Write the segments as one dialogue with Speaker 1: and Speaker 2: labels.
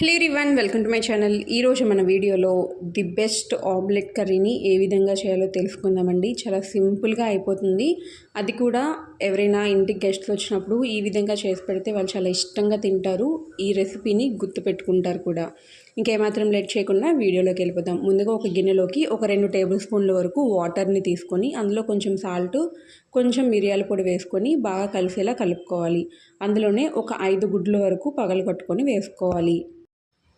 Speaker 1: Hello రివన్ welcome to my channel ఈరోజు మన వీడియోలో ది బెస్ట్ ఆమ్లెట్ కర్రీని ఏ విధంగా చేయాలో తెలుసుకుందామండి. చాలా సింపుల్గా అయిపోతుంది. అది కూడా ఎవరైనా ఇంటికి గెస్ట్లు వచ్చినప్పుడు ఈ విధంగా చేసి పెడితే వాళ్ళు చాలా ఇష్టంగా తింటారు. ఈ రెసిపీని గుర్తుపెట్టుకుంటారు కూడా. ఇంకేమాత్రం లేట్ చేయకుండా వీడియోలోకి వెళ్ళిపోదాం. ముందుగా ఒక గిన్నెలోకి ఒక రెండు టేబుల్ స్పూన్ల వరకు వాటర్ని తీసుకొని అందులో కొంచెం సాల్ట్ కొంచెం మిరియాల పొడి వేసుకొని బాగా కలిసేలా కలుపుకోవాలి. అందులోనే ఒక ఐదు గుడ్ల వరకు పగలు కట్టుకొని వేసుకోవాలి.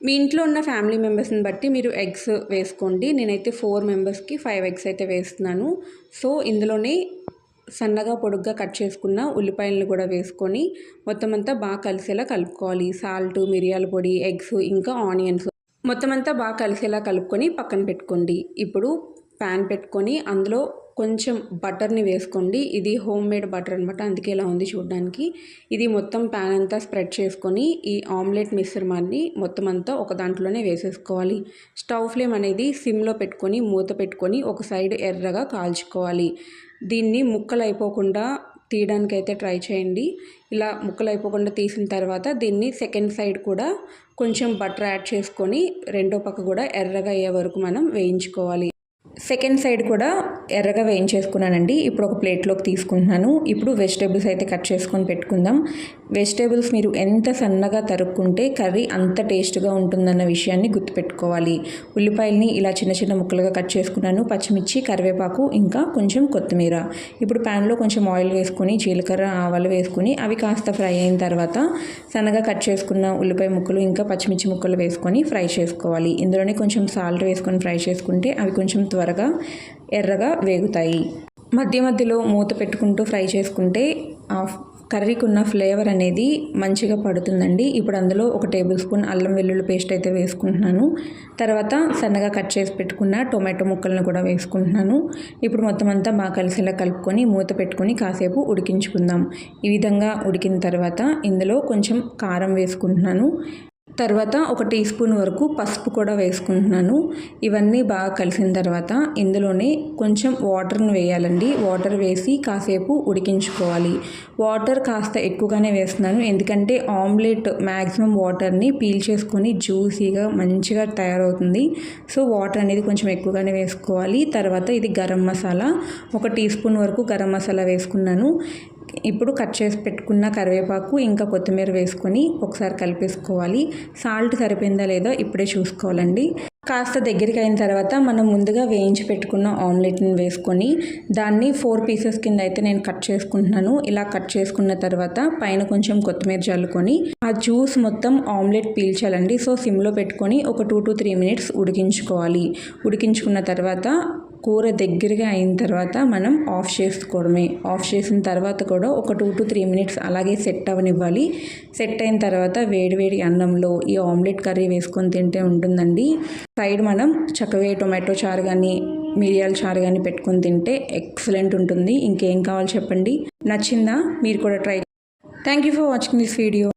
Speaker 1: మీ ఇంట్లో ఉన్న ఫ్యామిలీ మెంబర్స్ని బట్టి మీరు ఎగ్స్ వేసుకోండి. నేనైతే ఫోర్ మెంబర్స్కి ఫైవ్ ఎగ్స్ అయితే వేస్తున్నాను. సో ఇందులోనే సన్నగా పొడుగ్గా కట్ చేసుకున్న ఉల్లిపాయలను కూడా వేసుకొని మొత్తం అంతా బాగా కలిసేలా కలుపుకోవాలి. సాల్ట్ మిరియాల పొడి ఎగ్స్ ఇంకా ఆనియన్స్. మొత్తం అంతా బాగా కలిసేలా కలుపుకొని పక్కన పెట్టుకోండి. ఇప్పుడు ప్యాన్ పెట్టుకొని అందులో కొంచెం బటర్ని వేసుకోండి. ఇది హోమ్ మేడ్ బటర్ అనమాట అందుకే ఇలా ఉంది చూడడానికి. ఇది మొత్తం ప్యాన్ అంతా స్ప్రెడ్ చేసుకొని ఈ ఆమ్లెట్ మిశ్రమాన్ని మొత్తం అంతా ఒక దాంట్లోనే వేసేసుకోవాలి. స్టవ్ ఫ్లేమ్ అనేది సిమ్లో పెట్టుకొని మూత పెట్టుకొని ఒక సైడ్ ఎర్రగా కాల్చుకోవాలి. దీన్ని ముక్కలు అయిపోకుండా తీయడానికి అయితే ట్రై చేయండి. ఇలా ముక్కలు అయిపోకుండా తీసిన తర్వాత దీన్ని సెకండ్ సైడ్ కూడా కొంచెం బటర్ యాడ్ చేసుకొని రెండో పక్క కూడా ఎర్రగా అయ్యే వరకు మనం వేయించుకోవాలి. సెకండ్ సైడ్ కూడా ఎర్రగా వేయించేసుకున్నానండి. ఇప్పుడు ఒక ప్లేట్లోకి తీసుకుంటున్నాను. ఇప్పుడు వెజిటేబుల్స్ అయితే కట్ చేసుకొని పెట్టుకుందాం. వెజిటేబుల్స్ మీరు ఎంత సన్నగా తరుక్కుంటే కర్రీ అంత టేస్ట్గా ఉంటుందన్న విషయాన్ని గుర్తుపెట్టుకోవాలి. ఉల్లిపాయల్ని ఇలా చిన్న చిన్న ముక్కలుగా కట్ చేసుకున్నాను. పచ్చిమిర్చి కరివేపాకు ఇంకా కొంచెం కొత్తిమీర. ఇప్పుడు ప్యాన్లో కొంచెం ఆయిల్ వేసుకొని జీలకర్ర ఆవాలు వేసుకొని అవి కాస్త ఫ్రై అయిన తర్వాత సన్నగా కట్ చేసుకున్న ఉల్లిపాయ ముక్కలు ఇంకా పచ్చిమిర్చి ముక్కలు వేసుకొని ఫ్రై చేసుకోవాలి. ఇందులోనే కొంచెం సాల్ట్ వేసుకొని ఫ్రై చేసుకుంటే అవి కొంచెం త్వరగా ఎర్రగా వేగుతాయి. మధ్య మధ్యలో మూత పెట్టుకుంటూ ఫ్రై చేసుకుంటే కర్రీకి ఉన్న ఫ్లేవర్ అనేది మంచిగా పడుతుందండి. ఇప్పుడు అందులో ఒక టేబుల్ స్పూన్ అల్లం వెల్లుల్లి పేస్ట్ అయితే వేసుకుంటున్నాను. తర్వాత సన్నగా కట్ చేసి పెట్టుకున్న టొమాటో ముక్కలను కూడా వేసుకుంటున్నాను. ఇప్పుడు మొత్తం అంతా బాగా కలిసేలా కలుపుకొని మూత పెట్టుకొని కాసేపు ఉడికించుకుందాం. ఈ విధంగా ఉడికిన తర్వాత ఇందులో కొంచెం కారం వేసుకుంటున్నాను. తర్వాత ఒక టీ స్పూన్ వరకు పసుపు కూడా వేసుకుంటున్నాను. ఇవన్నీ బాగా కలిసిన తర్వాత ఇందులోనే కొంచెం వాటర్ను వేయాలండి. వాటర్ వేసి కాసేపు ఉడికించుకోవాలి. వాటర్ కాస్త ఎక్కువగానే వేస్తున్నాను. ఎందుకంటే ఆమ్లెట్ మ్యాక్సిమం వాటర్ని పీల్ చేసుకొని జ్యూసీగా మంచిగా తయారవుతుంది. సో వాటర్ అనేది కొంచెం ఎక్కువగానే వేసుకోవాలి. తర్వాత ఇది గరం మసాలా. ఒక టీ స్పూన్ వరకు గరం మసాలా వేసుకున్నాను. ఇప్పుడు కట్ చేసి పెట్టుకున్న కరివేపాకు ఇంకా కొత్తిమీర వేసుకొని ఒకసారి కలిపేసుకోవాలి. సాల్ట్ సరిపోయిందా లేదో ఇప్పుడే చూసుకోవాలండి. కాస్త దగ్గరికి అయిన తర్వాత మనం ముందుగా వేయించి పెట్టుకున్న ఆమ్లెట్ని వేసుకొని దాన్ని ఫోర్ పీసెస్ కింద అయితే నేను కట్ చేసుకుంటున్నాను. ఇలా కట్ చేసుకున్న తర్వాత పైన కొంచెం కొత్తిమీర చల్లుకొని ఆ జ్యూస్ మొత్తం ఆమ్లెట్ పీల్చాలండి. సో సిమ్లో పెట్టుకొని ఒక టూ టు త్రీ మినిట్స్ ఉడికించుకోవాలి. ఉడికించుకున్న తర్వాత కూర దగ్గరగా అయిన తర్వాత మనం ఆఫ్ చేసుకోవడమే. ఆఫ్ చేసిన తర్వాత కూడా ఒక టూ టు త్రీ మినిట్స్ అలాగే సెట్ అవనివ్వాలి. సెట్ అయిన తర్వాత వేడివేడి అన్నంలో ఈ ఆమ్లెట్ కర్రీ వేసుకొని తింటే ఉంటుందండి. సైడ్ మనం చక్కగా టొమాటో చారు కానీ మిరియాల చారు కానీ పెట్టుకొని తింటే ఎక్సలెంట్ ఉంటుంది. ఇంకేం కావాలి చెప్పండి? నచ్చిందా? మీరు కూడా try thank you for watching this video.